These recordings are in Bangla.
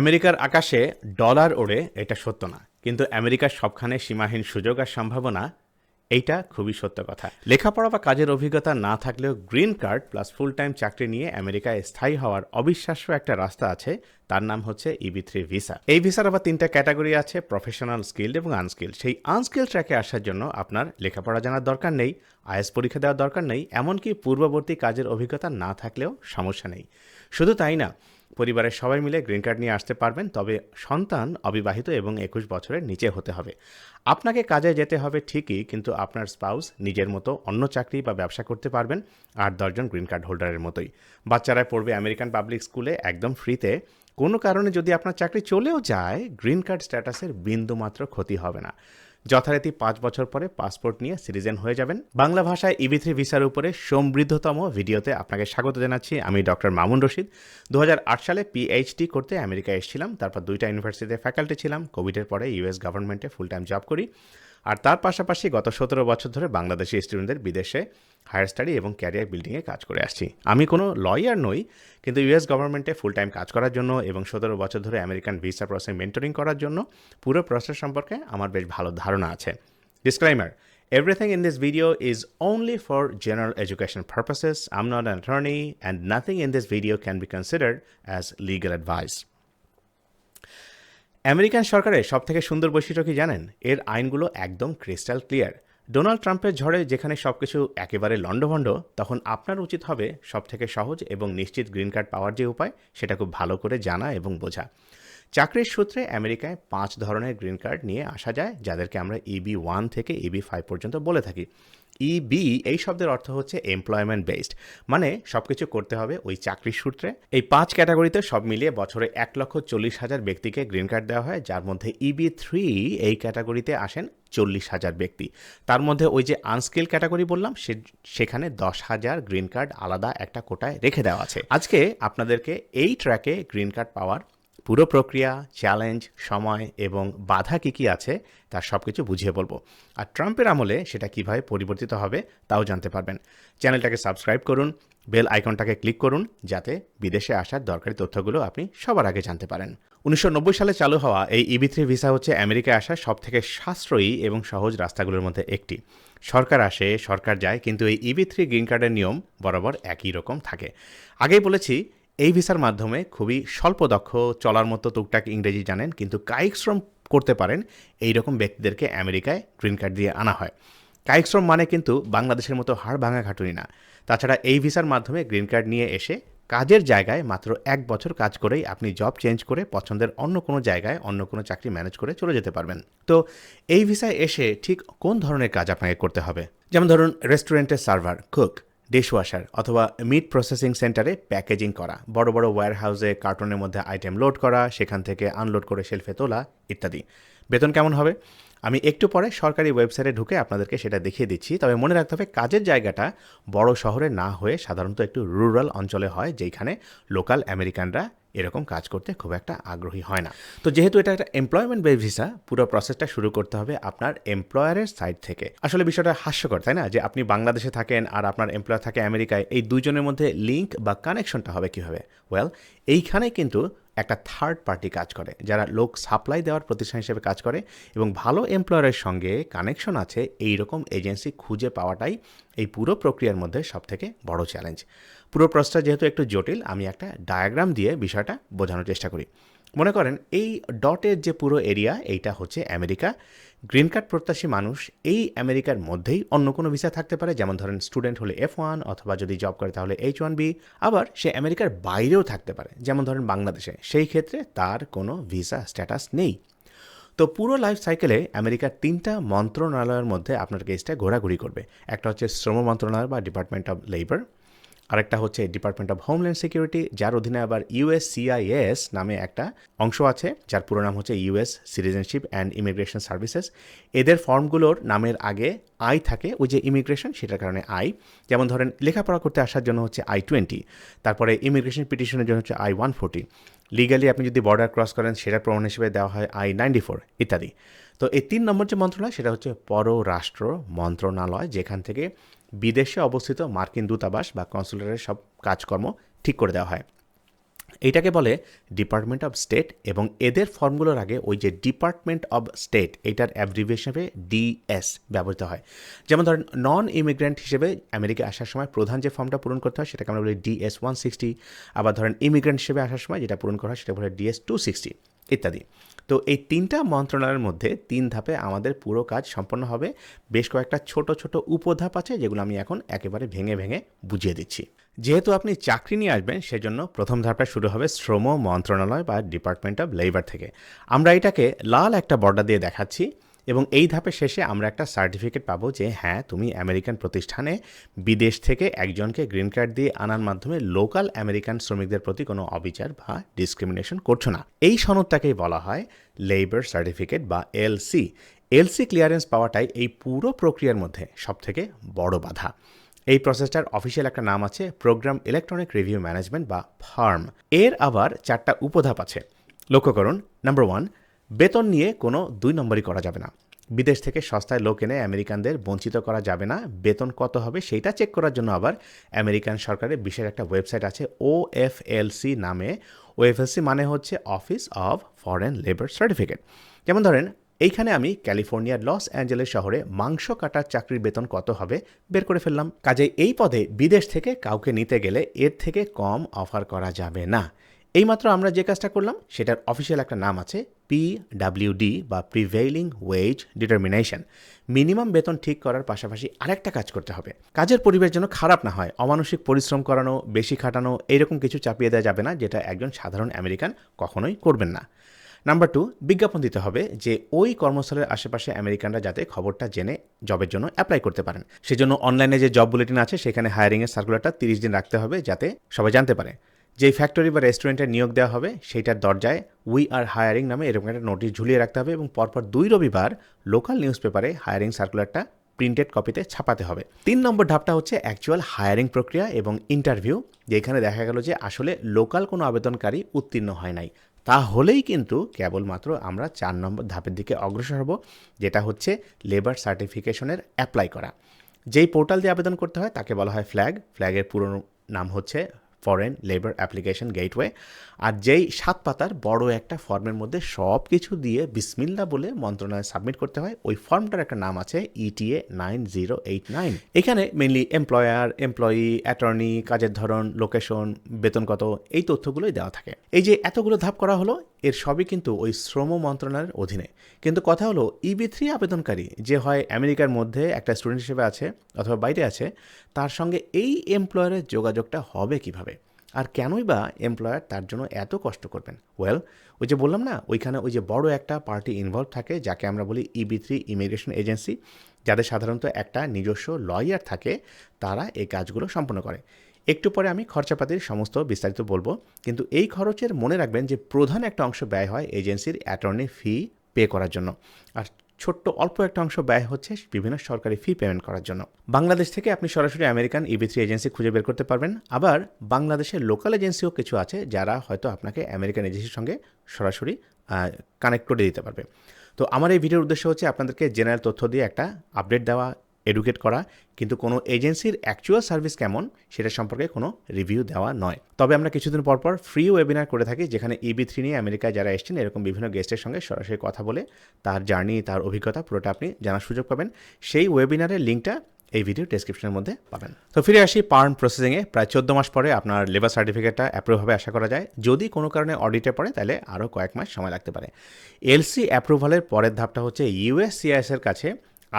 আমেরিকার আকাশে ডলার ওড়ে এটা সত্য না। কিন্তু আমেরিকার সবখানে সীমাহীন সুযোগ আর সম্ভাবনা, এইটা খুবই সত্য কথা। লেখাপড়া বা কাজের অভিজ্ঞতা না থাকলেও green card plus full time চাকরি নিয়ে আমেরিকায় স্থায়ী হওয়ার অবিশ্বাস্য একটা রাস্তা আছে, তার নাম হচ্ছে ইবি থ্রি ভিসা। এই ভিসার আবার তিনটা ক্যাটাগরি আছে, প্রফেশনাল স্কিল্ড এবং আনস্কিল্ড। সেই আনস্কিল্ড ট্র্যাকে আসার জন্য আপনার লেখাপড়া জানার দরকার নেই আইএস পরীক্ষা দেওয়ার দরকার নেই, এমনকি পূর্ববর্তী কাজের অভিজ্ঞতা না থাকলেও সমস্যা নেই। শুধু তাই না পরিবারের সবাই মিলে গ্রিন কার্ড নিয়ে আসতে পারবেন, তবে সন্তান অবিবাহিত এবং একুশ বছরের নিচে হতে হবে। আপনাকে কাজে যেতে হবে ঠিকই, কিন্তু আপনার স্পাউস নিজের মতো অন্য চাকরি বা ব্যবসা করতে পারবেন আট দশজন গ্রিন কার্ড হোল্ডারের মতোই। বাচ্চারা পড়বে আমেরিকান পাবলিক স্কুলে একদম ফ্রিতে। কোনো কারণে যদি আপনার চাকরি চলেও যায়, গ্রিন কার্ড স্ট্যাটাসের বিন্দুমাত্র ক্ষতি হবে না। যথারীতি পাঁচ বছর পরে পাসপোর্ট নিয়ে সিটিজেন হয়ে যাবেন। বাংলা ভাষায় ইবি থ্রি ভিসার উপরে সমৃদ্ধতম ভিডিওতে আপনাকে স্বাগত জানাচ্ছি। আমি ডক্টর মামুন রশিদ। দু হাজার আট সালে পিএইচডি করতে আমেরিকা এসেছিলাম। তারপর দুইটা ইউনিভার্সিটিতে ফ্যাকাল্টি ছিলাম। কোভিডের পরে ইউএস গভর্নমেন্টে ফুল টাইম জব করি। আর তার পাশাপাশি গত সতেরো বছর ধরে বাংলাদেশি স্টুডেন্টদের বিদেশে হায়ার স্টাডি এবং ক্যারিয়ার বিল্ডিংয়ে কাজ করে আসছি আমি কোনো লয়ার নই কিন্তু ইউএস গভর্নমেন্টে ফুল টাইম কাজ করার জন্য এবং সতেরো বছর ধরে আমেরিকান ভিসা প্রসেস মেন্টরিং করার জন্য পুরো প্রসেস সম্পর্কে আমার বেশ ভালো ধারণা আছে disclaimer Everything in this video is only for general education purposes. I'm not an attorney, and nothing in this video can be considered as legal advice. American সরকারের সবথেকে সুন্দর বৈশিষ্ট্য কি জানেন এর আইনগুলো একদম ক্রিস্টাল ক্লিয়ার ডোনাল্ড ট্রাম্পের ঝড়ে যেখানে সবকিছু একেবারে লণ্ডভণ্ড, তখন আপনার উচিত হবে সবথেকে সহজ এবং নিশ্চিত গ্রিন কার্ড পাওয়ার যে উপায়, সেটা খুব ভালো করে জানা এবং বোঝা। চাকরির সূত্রে আমেরিকায় পাঁচ ধরনের গ্রিন কার্ড নিয়ে আসা যায়, যাদেরকে আমরা ইবি ওয়ান থেকে ইবি ফাইভ পর্যন্ত বলে থাকি। ইবি এই শব্দের অর্থ হচ্ছে এমপ্লয়মেন্ট বেসড মানে সব কিছু করতে হবে ওই চাকরির সূত্রে। এই পাঁচ ক্যাটাগরিতে সব মিলিয়ে বছরে এক লক্ষ চল্লিশ হাজার ব্যক্তিকে গ্রিন কার্ড দেওয়া হয়, যার মধ্যে ইবি থ্রি এই ক্যাটাগরিতে আসেন চল্লিশ হাজার ব্যক্তি। তার মধ্যে ওই যে আনস্কিল ক্যাটাগরি বললাম, সে, সেখানে দশ হাজার গ্রিন কার্ড আলাদা একটা কোটায় রেখে দেওয়া আছে। আজকে আপনাদেরকে এই ট্র্যাকে গ্রিন কার্ড পাওয়ার পুরো প্রক্রিয়া চ্যালেঞ্জ সময় এবং বাধা কী কী আছে তার সব কিছু বুঝিয়ে বলব। আর ট্রাম্পের আমলে সেটা কীভাবে পরিবর্তিত হবে, তাও জানতে পারবেন। চ্যানেলটাকে সাবস্ক্রাইব করুন বেল আইকনটাকে ক্লিক করুন, যাতে বিদেশে আসার দরকারি তথ্যগুলো আপনি সবার আগে জানতে পারেন। উনিশশো নব্বই সালে চালু হওয়া এই ইবি থ্রি ভিসা হচ্ছে আমেরিকায় আসার সবথেকে সাশ্রয়ী এবং সহজ রাস্তাগুলোর মধ্যে একটি। সরকার আসে, সরকার যায়, কিন্তু এই ইবি থ্রি গ্রিন কার্ডের নিয়ম বরাবর একই রকম থাকে। আগেই বলেছি এই ভিসার মাধ্যমে খুবই স্বল্প দক্ষ, চলার মতো টুকটাক ইংরেজি জানেন, কিন্তু কায়িক শ্রম করতে পারেন এই রকম ব্যক্তিদেরকে আমেরিকায় গ্রিন কার্ড দিয়ে আনা হয়। কায়িক শ্রম মানে কিন্তু বাংলাদেশের মতো হাড় ভাঙা খাটুনি না। তাছাড়া এই ভিসার মাধ্যমে গ্রিন কার্ড নিয়ে এসে কাজের জায়গায় মাত্র এক বছর কাজ করেই আপনি জব চেঞ্জ করে পছন্দের অন্য কোনো জায়গায় অন্য কোনো চাকরি ম্যানেজ করে চলে যেতে পারবেন। তো এই ভিসায় এসে ঠিক কোন ধরনের কাজ আপনাকে করতে হবে? যেমন ধরুন রেস্টুরেন্টের সার্ভার, কুক। ডিশওয়াশার অথবা মিট প্রসেসিং সেন্টারে প্যাকেজিং করা। বড় বড় ওয়্যার হাউসে কার্টনের মধ্যে আইটেম লোড করা, সেখান থেকে আনলোড করে শেলফে তোলা ইত্যাদি। বেতন কেমন হবে? আমি একটু পরে সরকারি ওয়েবসাইটে ঢুকে আপনাদেরকে সেটা দেখিয়ে দিচ্ছি। তবে মনে রাখতে হবে, কাজের জায়গাটা বড় শহরে না হয়ে সাধারণত একটু রুরাল অঞ্চলে হয় যেখানে লোকাল আমেরিকানরা এরকম কাজ করতে খুব একটা আগ্রহী হয় না। তো যেহেতু এটা একটা এমপ্লয়মেন্ট বেস ভিসা পুরো প্রসেসটা শুরু করতে হবে আপনার এমপ্লয়ারের সাইড থেকে। আসলে বিষয়টা হাস্যকর, তাই না? যে আপনি বাংলাদেশে থাকেন আর আপনার এমপ্লয়ার থাকে আমেরিকায়, এই দুজনের মধ্যে লিঙ্ক বা কানেকশনটা হবে কীভাবে? ওয়েল এইখানে কিন্তু একটা থার্ড পার্টি কাজ করে, যারা লোক সাপ্লাই দেওয়ার প্রতিষ্ঠান হিসেবে কাজ করে এবং ভালো এমপ্লয়ারের সঙ্গে কানেকশন আছে এই রকম এজেন্সি খুঁজে পাওয়াটাই এই পুরো প্রক্রিয়ার মধ্যে সবথেকে বড় চ্যালেঞ্জ পুরো প্রসেসটা যেহেতু একটু জটিল, আমি একটা ডায়াগ্রাম দিয়ে বিষয়টা বোঝানোর চেষ্টা করি। মনে করেন, এই ডটের যে পুরো এরিয়া এইটা হচ্ছে আমেরিকা। গ্রিন কার্ড প্রত্যাশী মানুষ এই আমেরিকার মধ্যেই অন্য কোনো ভিসা থাকতে পারে। যেমন ধরেন স্টুডেন্ট হলে এফ ওয়ান অথবা যদি জব করে তাহলে এইচ ওয়ান বি আবার সে আমেরিকার বাইরেও থাকতে পারে। যেমন ধরেন, বাংলাদেশে। সেই ক্ষেত্রে তার কোনো ভিসা স্ট্যাটাস নেই। তো পুরো লাইফ সাইকেলে আমেরিকার তিনটা মন্ত্রণালয়ের মধ্যে আপনার কেসটা ঘোরাঘুরি করবে। একটা হচ্ছে শ্রম মন্ত্রণালয় বা ডিপার্টমেন্ট অফ লেবার আরেকটা হচ্ছে ডিপার্টমেন্ট অফ হোমল্যান্ড সিকিউরিটি যার অধীনে আবার ইউএস সিআইএস নামে একটা অংশ আছে, যার পুরো নাম হচ্ছে US citizenship and immigration services এদের ফর্মগুলোর নামের আগে আই থাকে, ওই যে ইমিগ্রেশন সেটার কারণে আই যেমন ধরেন, লেখাপড়া করতে আসার জন্য হচ্ছে আই টোয়েন্টি তারপরে ইমিগ্রেশন পিটিশনের জন্য হচ্ছে আই ওয়ান ফোর্টি লিগালি আপনি যদি বর্ডার ক্রস করেন, সেটার প্রমাণ হিসেবে দেওয়া হয় আই নাইনটি ফোর ইত্যাদি। তো এই তিন নম্বর যে মন্ত্রণালয়, সেটা হচ্ছে পররাষ্ট্র মন্ত্রণালয়, যেখান থেকে বিদেশে অবস্থিত মার্কিন দূতাবাস বা কনসুলেটের সব কাজকর্ম ঠিক করে দেওয়া হয়। এইটাকে বলে ডিপার্টমেন্ট অফ স্টেট এবং এদের ফর্মগুলোর আগে ওই যে ডিপার্টমেন্ট অব স্টেট, এইটার অ্যাব্রিভিয়েশন ডিএস ব্যবহৃত হয়। যেমন ধরেন নন ইমিগ্রেন্ট হিসেবে আমেরিকা আসার সময় প্রধান যে ফর্মটা পূরণ করতে হয়, সেটাকে আমরা বলি ডিএস ওয়ান সিক্সটি আবার ধরেন ইমিগ্রেন্ট হিসেবে আসার সময় যেটা পূরণ করা হয় সেটা বলে ডিএস টু সিক্সটি ইত্যাদি। তো এই তিনটা মন্ত্রণালয়ের মধ্যে তিন ধাপে আমাদের পুরো কাজ সম্পন্ন হবে। বেশ কয়েকটা ছোট ছোট উপধাপ আছে যেগুলো আমি এখন একেবারে ভেঙে ভেঙে বুঝিয়ে দিচ্ছি। যেহেতু আপনি চাকরি নিয়ে আসবেন, সেজন্য প্রথম ধাপটা শুরু হবে শ্রম মন্ত্রণালয় বা ডিপার্টমেন্ট অফ লেবার থেকে। আমরা এটাকে লাল একটা বর্ডার দিয়ে দেখাচ্ছি। এবং এই ধাপের শেষে আমরা একটা সার্টিফিকেট পাবো যে হ্যাঁ তুমি আমেরিকান প্রতিষ্ঠানে বিদেশ থেকে একজনকে গ্রিন কার্ড দিয়ে আনার মাধ্যমে লোকাল আমেরিকান শ্রমিকদের প্রতি কোনো অবিচার বা ডিসক্রিমিনেশন করছ না। এই সনদটাকেই বলা হয় লেবার সার্টিফিকেট বা এলসি এলসি ক্লিয়ারেন্স পাওয়াটাই এই পুরো প্রক্রিয়ার মধ্যে সবথেকে বড় বাধা। এই প্রসেসটার অফিসিয়াল একটা নাম আছে প্রোগ্রাম ইলেকট্রনিক রিভিউ ম্যানেজমেন্ট বা ফার্ম এর আবার চারটা উপধাপ আছে। লক্ষ্য করুন নাম্বার ওয়ান বেতন নিয়ে কোনো দুই নম্বরই করা যাবে না। বিদেশ থেকে সস্তায় লোক এনে আমেরিকানদের বঞ্চিত করা যাবে না। বেতন কত হবে সেইটা চেক করার জন্য আবার আমেরিকান সরকারের বিশেষ একটা ওয়েবসাইট আছে ও এফ এল সি নামে। ওএফএলসি মানে হচ্ছে office of foreign labour certificate যেমন ধরেন, এইখানে আমি ক্যালিফোর্নিয়ার লস অ্যাঞ্জেলেস শহরে মাংস কাটার চাকরির বেতন কত হবে বের করে ফেললাম। কাজে এই পদে বিদেশ থেকে কাউকে নিতে গেলে এর থেকে কম অফার করা যাবে না। এইমাত্র আমরা যে কাজটা করলাম, সেটার অফিসিয়াল একটা নাম আছে পিডাব্লিউডি বা প্রিভেইলিং ওয়েজ ডিটারমিনেশন মিনিমাম বেতন ঠিক করার পাশাপাশি আরেকটা কাজ করতে হবে। কাজের পরিবেশ যেন খারাপ না হয়, অমানসিক পরিশ্রম করানো, বেশি খাটানো এইরকম কিছু চাপিয়ে দেওয়া যাবে না, যেটা একজন সাধারণ আমেরিকান কখনোই করবেন না। নাম্বার টু বিজ্ঞাপন দিতে হবে যে ওই কর্মস্থলের আশেপাশে আমেরিকানরা যাতে খবরটা জেনে জবের জন্য অ্যাপ্লাই করতে পারেন। সেজন্য অনলাইনে যে জব বুলেটিন আছে, সেখানে হায়ারিংয়ের সার্কুলারটা তিরিশ দিন রাখতে হবে, যাতে সবাই জানতে পারে। যেই ফ্যাক্টরি বা রেস্টুরেন্টে নিয়োগ দেওয়া হবে, সেইটার দরজায় উই আর হায়ারিং নামে এরকম একটা নোটিশ ঝুলিয়ে রাখতে হবে এবং পরপর দুই রবিবার লোকাল নিউজ পেপারে হায়ারিং সার্কুলারটা প্রিন্টেড কপিতে ছাপাতে হবে। তিন নম্বর ধাপটা হচ্ছে অ্যাকচুয়াল হায়ারিং প্রক্রিয়া এবং ইন্টারভিউ যেখানে দেখা গেল যে আসলে লোকাল কোনো আবেদনকারী উত্তীর্ণ হয় নাই। তাহলেই কিন্তু কেবলমাত্র আমরা চার নম্বর ধাপের দিকে অগ্রসর হব, যেটা হচ্ছে লেবার সার্টিফিকেশনের অ্যাপ্লাই করা। যেই পোর্টাল দিয়ে আবেদন করতে হয়, তাকে বলা হয় ফ্ল্যাগ ফ্ল্যাগের পুরো নাম হচ্ছে ফরেন লেবার অ্যাপ্লিকেশন গেটওয়ে আর যেই সাত পাতার বড় একটা ফর্মের মধ্যে সব কিছু দিয়ে বিসমিল্লা বলে মন্ত্রণালয়ে সাবমিট করতে হয়, ওই ফর্মটার একটা নাম আছে ETA nine zero eight nine. এখানে মেনলি এমপ্লয়ার এমপ্লয়ি অ্যাটর্নি কাজের ধরন লোকেশন বেতন কত, এই তথ্যগুলোই দেওয়া থাকে। এই যে এতগুলো ধাপ করা হলো, এর সবই কিন্তু ওই শ্রম মন্ত্রণালয়ের অধীনে। কিন্তু কথা হলো ইবি থ্রি আবেদনকারী যে হয় আমেরিকার মধ্যে একটা স্টুডেন্ট হিসেবে আছে অথবা বাইরে আছে, তার সঙ্গে এই এমপ্লয়ারের যোগাযোগটা হবে কীভাবে? কেনই বা এমপ্লয়ার তার জন্য এত কষ্ট করবেন? ওয়েল ওই যে বললাম না, ওইখানে ওই যে বড় একটা পার্টি ইনভলভ থাকে, যাকে আমরা বলি ইবি থ্রি ইমিগ্রেশন এজেন্সি যাদের সাধারণত একটা নিজস্ব লয়ার থাকে, তারা এই কাজগুলো সম্পন্ন করে। একটু পরে আমি খরচাপাতির সমস্ত বিস্তারিত বলব, কিন্তু এই খরচের মনে রাখবেন যে প্রধান একটা অংশ ব্যয় হয় এজেন্সির অ্যাটর্নি ফি পে করার জন্য। আর ছোট্ট অল্প একটা অংশ ব্যয় হচ্ছে বিভিন্ন সরকারি ফি পেমেন্ট করার জন্য। বাংলাদেশ থেকে আপনি সরাসরি আমেরিকান ইবি থ্রি এজেন্সি খুঁজে বের করতে পারবেন। আবার বাংলাদেশের লোকাল এজেন্সিও কিছু আছে যারা হয়তো আপনাকে আমেরিকান এজেন্সির সঙ্গে সরাসরি কানেক্ট করে দিতে পারবে। তো আমার এই ভিডিওর উদ্দেশ্য হচ্ছে আপনাদেরকে জেনারেল তথ্য দিয়ে একটা আপডেট দেওয়া এডুকেট করা, কিন্তু কোনো এজেন্সির অ্যাকচুয়াল সার্ভিস কেমন সেটা সম্পর্কে কোনো রিভিউ দেওয়া নয়। তবে আমরা কিছুদিন পর পর ফ্রি ওয়েবিনার করে থাকি, যেখানে ইবি থ্রি নিয়ে আমেরিকায় যারা এসেছেন, এরকম বিভিন্ন গেস্টের সঙ্গে সরাসরি কথা বলে তার জার্নি তার অভিজ্ঞতা পুরোটা আপনি জানার সুযোগ পাবেন। সেই ওয়েবিনারের লিঙ্কটা এই ভিডিও ডেসক্রিপশনের মধ্যে পাবেন। তো ফিরে আসি পার্ন প্রসেসিংয়ে প্রায় চোদ্দ মাস পরে আপনার লেবার সার্টিফিকেটটা অ্যাপ্রুভ হবে আশা করা যায়। যদি কোনো কারণে অডিটে পড়ে, তাহলে আরও কয়েক মাস সময় লাগতে পারে। এলসি অ্যাপ্রুভালের পরের ধাপটা হচ্ছে ইউএসসিআইএসের কাছে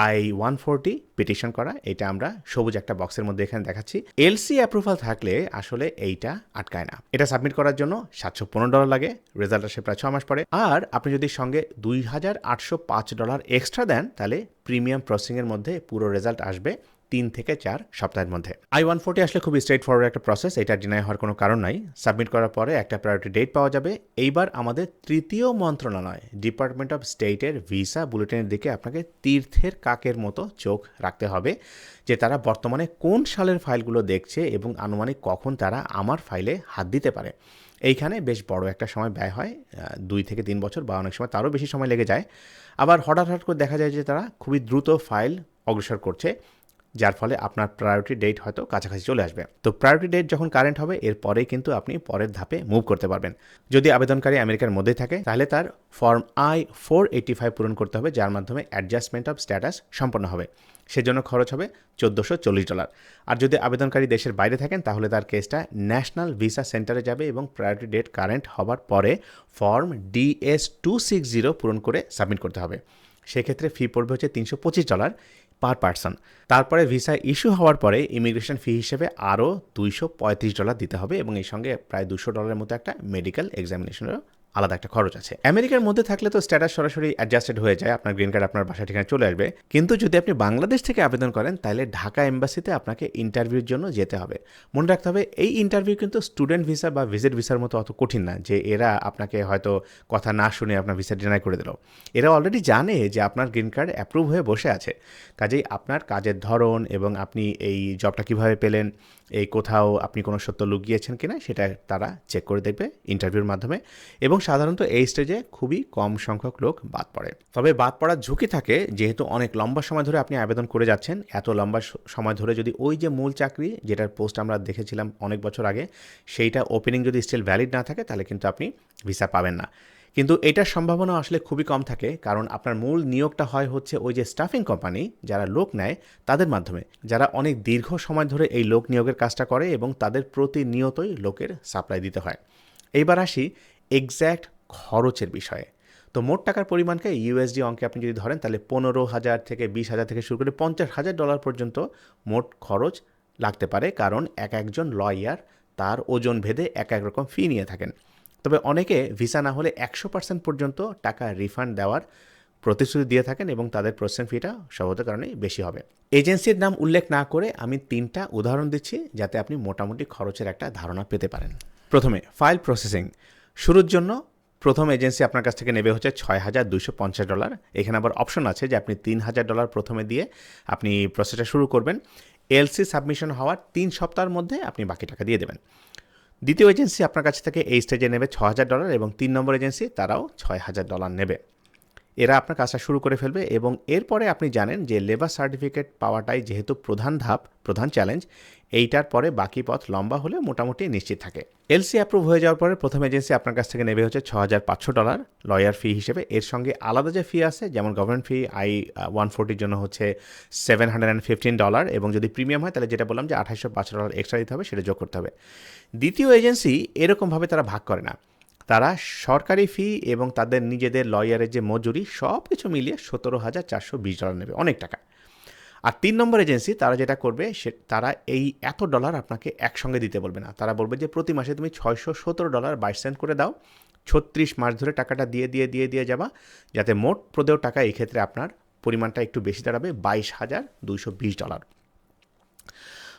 আই ওয়ান ফোরটি পিটিশন করা, এটা আমরা সবুজ একটা বক্সের মধ্যে এখানে দেখাচ্ছি। এলসি অ্যাপ্রুভাল থাকলে আসলে এইটা আটকায় না। এটা সাবমিট করার জন্য সাতশো পনেরো ডলার লাগে রেজাল্ট আসে প্রায় ছ মাস পরে। আর আপনি যদি সঙ্গে দুই হাজার আটশো পাঁচ ডলার এক্সট্রা দেন, তাহলে প্রিমিয়াম প্রসেসিংয়ের মধ্যে পুরো রেজাল্ট আসবে। তিন থেকে চার সপ্তাহের মধ্যে। আই ওয়ান ফোরটি আসলে খুবই স্ট্রেট ফরওয়ার্ড একটা প্রসেস এটা ডিনাই হওয়ার কোনো কারণ নাই। সাবমিট করার পরে একটা প্রায়োরিটি ডেট পাওয়া যাবে। এইবার আমাদের তৃতীয় মন্ত্রণালয় ডিপার্টমেন্ট অফ স্টেটের ভিসা বুলেটিনের দিকে আপনাকে তীর্থের কাকের মতো চোখ রাখতে হবে, যে তারা বর্তমানে কোন সালের ফাইলগুলো দেখছে এবং আনুমানিক কখন তারা আমার ফাইলে হাত দিতে পারে। এইখানে বেশ বড় একটা সময় ব্যয় হয় দুই থেকে তিন বছর বা অনেক সময় তারও বেশি সময় লেগে যায়। আবার হঠাৎ হঠাৎ করে দেখা যায় যে তারা খুবই দ্রুত ফাইল অগ্রসর করছে। যার ফলে আপনার প্রায়োরিটি ডেট হয়তো কাছাকাছি চলে আসবে। তো প্রায়োরিটি ডেট যখন কারেন্ট হবে এরপরেই কিন্তু আপনি পরের ধাপে মুভ করতে পারবেন। যদি আবেদনকারী আমেরিকার মধ্যে থাকে, তাহলে তার form I four eighty five পূরণ করতে হবে, যার মাধ্যমে অ্যাডজাস্টমেন্ট অফ স্ট্যাটাস সম্পন্ন হবে। সেজন্য খরচ হবে চোদ্দোশো চল্লিশ ডলার আর যদি আবেদনকারী দেশের বাইরে থাকেন, তাহলে তার কেসটা ন্যাশনাল ভিসা সেন্টারে যাবে এবং প্রায়োরিটি ডেট কারেন্ট হবার পরে form DS two six zero পূরণ করে সাবমিট করতে হবে। সেক্ষেত্রে ফি পড়বে হচ্ছে তিনশো পঁচিশ ডলার পার পার্সন। তারপরে ভিসা ইস্যু হওয়ার পরে ইমিগ্রেশন ফি হিসেবে আরও দুইশো পঁয়ত্রিশ ডলার দিতে হবে এবং এই সঙ্গে প্রায় দুশো ডলারের মতো একটা মেডিকেল এক্সামিনেশনেরও আলাদা একটা খরচ আছে। আমেরিকার মধ্যে থাকলে তো স্ট্যাটাস সরাসরি অ্যাডজাস্টেড হয়ে যায়, আপনার গ্রিন কার্ড আপনার বাসা ঠিকানা চলে আসবে। কিন্তু যদি আপনি বাংলাদেশ থেকে আবেদন করেন, তাহলে ঢাকা এম্বাসিতে আপনাকে ইন্টারভিউর জন্য যেতে হবে। মনে রাখতে হবে, এই ইন্টারভিউ কিন্তু স্টুডেন্ট ভিসা বা ভিজিট ভিসার মতো অত কঠিন না, যে এরা আপনাকে হয়তো কথা না শুনে আপনার ভিসা ডিনাই করে দিল। এরা অলরেডি জানে যে আপনার গ্রিন কার্ড অ্যাপ্রুভ হয়ে বসে আছে। কাজেই আপনার কাজের ধরন এবং আপনি এই জবটা কীভাবে পেলেন এই কোথাও আপনি কোনো সত্য লুকিয়েছেন কিনা সেটা তারা চেক করে দেখবে ইন্টারভিউর মাধ্যমে এবং সাধারণত এই স্টেজে খুবই কম সংখ্যক লোক বাদ পড়ে। তবে বাদ পড়ার ঝুঁকি থাকে যেহেতু অনেক লম্বা সময় ধরে আপনি আবেদন করে যাচ্ছেন, এত লম্বা সময় ধরে যদি ওই যে মূল চাকরি যেটার পোস্ট আমরা দেখেছিলাম অনেক বছর আগে, সেইটা ওপেনিং যদি স্টিল ভ্যালিড না থাকে তাহলে কিন্তু আপনি ভিসা পাবেন না। কিন্তু এটার সম্ভাবনা আসলে খুবই কম থাকে, কারণ আপনার মূল নিয়োগটা হয় হচ্ছে ওই যে স্টাফিং কোম্পানি যারা লোক নেয় তাদের মাধ্যমে, যারা অনেক দীর্ঘ সময় ধরে এই লোক নিয়োগের কাজটা করে এবং তাদের প্রতিনিয়তই লোকের সাপ্লাই দিতে হয়। এইবার আসি এক্স্যাক্ট খরচের বিষয়ে। তো মোট টাকার পরিমাণকে ইউএসডি অঙ্কে আপনি যদি ধরেন, তাহলে পনেরো হাজার থেকে বিশ হাজার থেকে শুরু করে পঞ্চাশ হাজার ডলার পর্যন্ত মোট খরচ লাগতে পারে, কারণ এক একজন লয়ার তার ওজন ভেদে এক এক রকম ফি নিয়ে থাকেন। তবে অনেকে ভিসা না হলে একশো পার্সেন্ট পর্যন্ত টাকা রিফান্ড দেওয়ার প্রতিশ্রুতি দিয়ে থাকেন এবং তাদের প্রসেসিং ফিটা সহজত কারণে বেশি হবে। এজেন্সির নাম উল্লেখ না করে আমি তিনটা উদাহরণ দিচ্ছি যাতে আপনি মোটামুটি খরচের একটা ধারণা পেতে পারেন। প্রথমে ফাইল প্রসেসিং শুরুর জন্য প্রথম এজেন্সি আপনার কাছ থেকে নেবে হচ্ছে ছয় হাজার দুশো পঞ্চাশ ডলার। এখানে আবার অপশন আছে যে আপনি তিন হাজার ডলার প্রথমে দিয়ে আপনি প্রসেসটা শুরু করবেন। এলসি সাবমিশন হওয়ার তিন সপ্তাহের মধ্যে আপনি বাকি টাকা দিয়ে দেবেন। দ্বিতীয় এজেন্সি আপনার কাছ থেকে এই স্টেজে নেবে ছ হাজার ডলার এবং তিন নম্বর এজেন্সি তারাও ছয় হাজার ডলার নেবে। এরা আপনার কাজটা শুরু করে ফেলবে এবং এরপরে আপনি জানেন যে লেবার সার্টিফিকেট পাওয়াটাই যেহেতু প্রধান ধাপ, প্রধান চ্যালেঞ্জ এইটার পরে বাকি পথ লম্বা হলে মোটামুটি নিশ্চিত থাকে। এলসি অ্যাপ্রুভ হয়ে যাওয়ার পরে প্রথম এজেন্সি আপনার কাছ থেকে নেবে হচ্ছে ছ হাজার পাঁচশো ডলার লয়ার ফি হিসেবে। এর সঙ্গে আলাদা যে ফি আছে, যেমন গভর্নমেন্ট ফি আই ওয়ান ফোরটির জন্য হচ্ছে seven hundred and fifteen dollar এবং যদি প্রিমিয়াম হয়, তাহলে যেটা বললাম যে আঠাশশো পাঁচশো ডলার এক্সট্রা দিতে হবে, সেটা যোগ করতে হবে। দ্বিতীয় এজেন্সি এরকমভাবে তারা ভাগ করে না। তারা সরকারি ফি এবং তাদের নিজেদের লয়ারের যে মজুরি সব কিছু মিলিয়ে সতেরো হাজার চারশো বিশ ডলার নেবে, অনেক টাকা। আর তিন নম্বর এজেন্সি তারা যেটা করবে সে, তারা এই এত ডলার আপনাকে একসঙ্গে দিতে বলবে না। তারা বলবে যে প্রতি মাসে তুমি ছয়শো সতেরো ডলার বাইশ সেন্ট করে দাও। ছত্রিশ মাস ধরে টাকাটা দিয়ে দিয়ে দিয়ে দিয়ে যাবা। যাতে মোট প্রদেয় টাকা এই ক্ষেত্রে আপনার পরিমাণটা একটু বেশি দাঁড়াবে বাইশ হাজার দুইশো বিশ ডলার।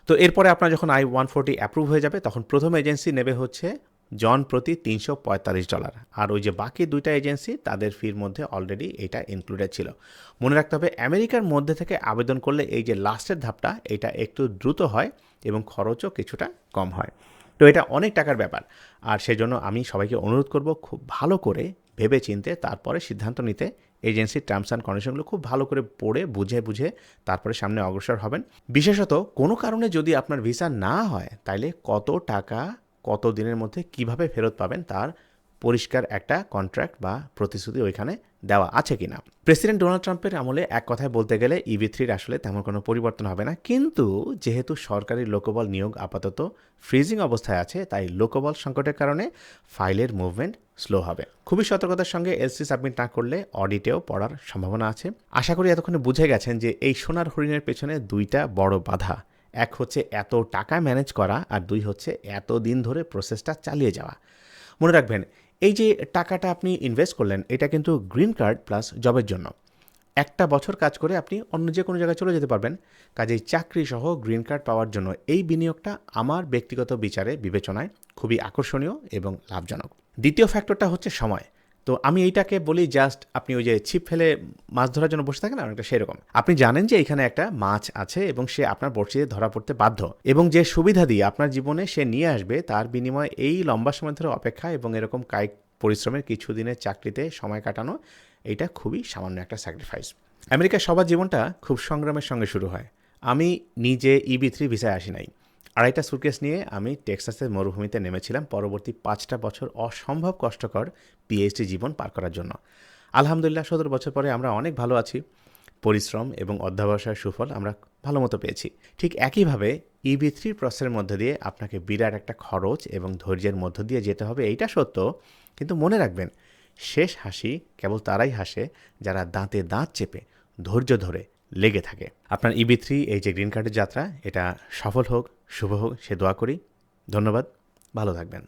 তো এরপরে আপনার যখন আই ওয়ান ফোরটি অ্যাপ্রুভ হয়ে যাবে, তখন প্রথম এজেন্সি নেবে হচ্ছে জন প্রতি তিনশো পঁয়তাল্লিশ ডলার। আর ওই যে বাকি দুইটা এজেন্সি, তাদের ফির মধ্যে অলরেডি এটা ইনক্লুডেড ছিল। মনে রাখতে হবে, আমেরিকার মধ্যে থেকে আবেদন করলে এই যে লাস্টের ধাপটা, এটা একটু দ্রুত হয় এবং খরচও কিছুটা কম হয়। তো এটা অনেক টাকার ব্যাপার। আর সেজন্য আমি সবাইকে অনুরোধ করব, খুব ভালো করে ভেবে চিনতে তারপরে সিদ্ধান্ত নিতে, এজেন্সির টার্মস অ্যান্ড কন্ডিশনগুলো খুব ভালো করে পড়ে, বুঝে বুঝে তারপরে সামনে অগ্রসর হবেন। বিশেষত কোনো কারণে যদি আপনার ভিসা না হয়, তাইলে কত টাকা কত দিনের মধ্যে কীভাবে ফেরত পাবেন তার পরিষ্কার একটা কন্ট্রাক্ট বা প্রতিশ্রুতি ওইখানে দেওয়া আছে কিনা। প্রেসিডেন্ট ডোনাল্ড ট্রাম্পের আমলে এক কথায় বলতে গেলে ইভি থ্রির আসলে তেমন কোনো পরিবর্তন হবে না। কিন্তু যেহেতু সরকারি লোকবল নিয়োগ আপাতত ফ্রিজিং অবস্থায় আছে, তাই লোকবল সংকটের কারণে ফাইলের মুভমেন্ট স্লো হবে। খুবই সতর্কতার সঙ্গে এলসি সাবমিট না করলে অডিটেও পড়ার সম্ভাবনা আছে। আশা করি এতক্ষণে বুঝে গেছেন যে এই সোনার হরিণের পেছনে দুইটা বড় বাধা। এক হচ্ছে এত টাকা ম্যানেজ করা আর দুই হচ্ছে এত দিন ধরে প্রসেসটা চালিয়ে যাওয়া। মনে রাখবেন, এই যে টাকাটা আপনি ইনভেস্ট করলেন, এটা কিন্তু গ্রিন কার্ড প্লাস জবের জন্য। একটা বছর কাজ করে আপনি অন্য যে কোনো জায়গায় চলে যেতে পারবেন। কাজেই চাকরি সহ গ্রিন কার্ড পাওয়ার জন্য এই বিনিয়োগটা আমার ব্যক্তিগত বিচারে বিবেচনায় খুবই আকর্ষণীয় এবং লাভজনক। দ্বিতীয় ফ্যাক্টরটা হচ্ছে সময়। তো আমি এইটাকে বলি জাস্ট আপনি ওই যে ছিপ ফেলে মাছ ধরার জন্য বসে থাকেন অনেকটা সেরকম। আপনি জানেন যে এখানে একটা মাছ আছে এবং সে আপনার বড়শিতে ধরা পড়তে বাধ্য। এবং যে সুবিধা দিয়ে আপনার জীবনে সে নিয়ে আসবে, তার বিনিময়ে এই লম্বা সময় ধরে অপেক্ষা এবং এরকম কায়িক পরিশ্রমের কিছু দিনের চাকরিতে সময় কাটানো, এটা খুবই সামান্য একটা স্যাক্রিফাইস আমেরিকার সবার জীবনটা খুব সংগ্রামের সঙ্গে শুরু হয়। আমি নিজে ইবি থ্রি ভিসায় আসি নাই। আড়াইটা সুটকেস নিয়ে আমি টেক্সাসের মরুভূমিতে নেমেছিলাম পরবর্তী পাঁচটা বছর অসম্ভব কষ্টকর পিএইচডি জীবন পার করার জন্য। আলহামদুলিল্লাহ, সতেরো বছর পরে আমরা অনেক ভালো আছি। পরিশ্রম এবং অধ্যাবসায়ের সুফল আমরা ভালো মতো পেয়েছি। ঠিক একইভাবে ইবি থ্রি প্রসেসের মধ্যে দিয়ে আপনাকে বিরাট একটা খরচ এবং ধৈর্যের মধ্য দিয়ে যেতে হবে, এইটা সত্য। কিন্তু মনে রাখবেন, শেষ হাসি কেবল তারাই হাসে যারা দাঁতে দাঁত চেপে ধৈর্য ধরে লেগে থাকে। আপনার ইবি থ্রি এই যে গ্রিন কার্ডের যাত্রা, এটা সফল হোক, শুভ হোক, সে দোয়া করি। ধন্যবাদ, ভালো থাকবেন।